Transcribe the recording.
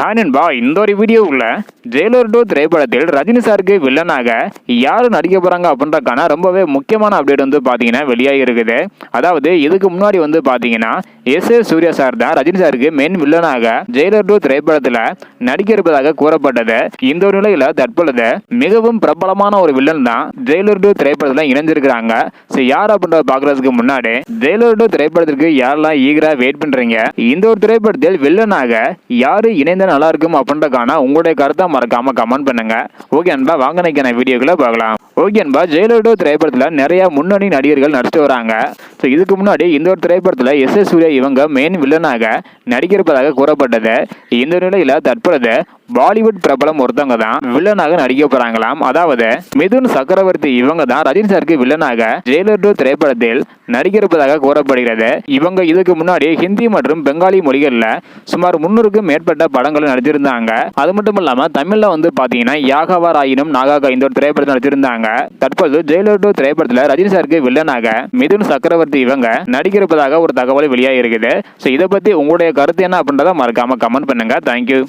Hi நண்பா இந்த ஒரு வீடியோவுக்குள்ள ஜெயிலர் டூ திரைப்படத்தில் ரஜினி சாருக்கு வில்லனாக யார் நடிக்க போகிறாங்க அப்படின்றக்கான ரொம்பவே முக்கியமான அப்டேட் வந்து பார்த்தீங்கன்னா வெளியாகி இருக்குது. அதாவது இதுக்கு முன்னாடி வந்து பார்த்தீங்கன்னா எஸ் ஏ சூர்யா சார் தான் ரஜினி சாருக்கு மெயின் வில்லனாக ஜெயிலர் டூ திரைப்படத்தில் நடிக்க இருப்பதாக கூறப்பட்டது. இந்த ஒரு நிலையில் தற்பொழுது மிகவும் பிரபலமான ஒரு வில்லன் தான் ஜெயிலர் டூ திரைப்படத்தில் இணைஞ்சிருக்கிறாங்க. ஸோ யார் அப்படின்றத பார்க்கறதுக்கு முன்னாடி ஜெயிலர் டூ திரைப்படத்திற்கு யாரெல்லாம் ஈகராக வெயிட் பண்ணுறீங்க இந்த ஒரு திரைப்படத்தில் வில்லனாக யார் இணைந்த நல்லா இருக்கும் அப்படின்றக்கான உங்களுடைய கருத்தை மறக்காம கமெண்ட் பண்ணுங்க. ஓகே அன்பா வாங்க நினைக்கிற வீடியோக்குள்ள பார்க்கலாம் ஓகே அன்பா ஜெயலலிதா திரைப்படத்தில் நிறைய முன்னணி நடிகர்கள் நடிச்சிட்டு வராங்க. ஸோ இதுக்கு முன்னாடி இந்த ஒரு திரைப்படத்தில் எஸ் எஸ் சூர்யா இவங்க மெயின் வில்லனாக நடிக்கிறப்பதாக கூறப்பட்டது. இந்த நிலையில் தற்பொழுது பாலிவுட் பிரபலம் ஒருத்தவங்க தான் வில்லனாக நடிக்க போறாங்களாம். அதாவது மிதுன் சக்கரவர்த்தி இவங்க தான் ரஜினி சாருக்கு வில்லனாக ஜெயிலர் டூ திரைப்படத்தில் நடிக்கிறப்பதாக கூறப்படுகிறது. இவங்க இதுக்கு முன்னாடி ஹிந்தி மற்றும் பெங்காலி மொழிகள்ல சுமார் முன்னூறுக்கும் மேற்பட்ட படங்கள் நடிச்சிருந்தாங்க. அது மட்டும் இல்லாம தமிழ்ல வந்து பாத்தீங்கன்னா யாகவார் ஆயினும் நாகாக இந்த ஒரு திரைப்படத்தில் நடிச்சிருந்தாங்க. தற்போது ஜெயிலர் டூ திரைப்படத்தில் ரஜினி சாருக்கு வில்லனாக மிதுன் சக்கரவர்த்தி இவங்க நடிக்கிறப்பதாக ஒரு தகவல் வெளியாகி இருக்குது ஸோ இதை பத்தி உங்களுடைய கருத்து என்ன அப்படின்றத மறக்காம கமெண்ட் பண்ணுங்க. தேங்க்யூ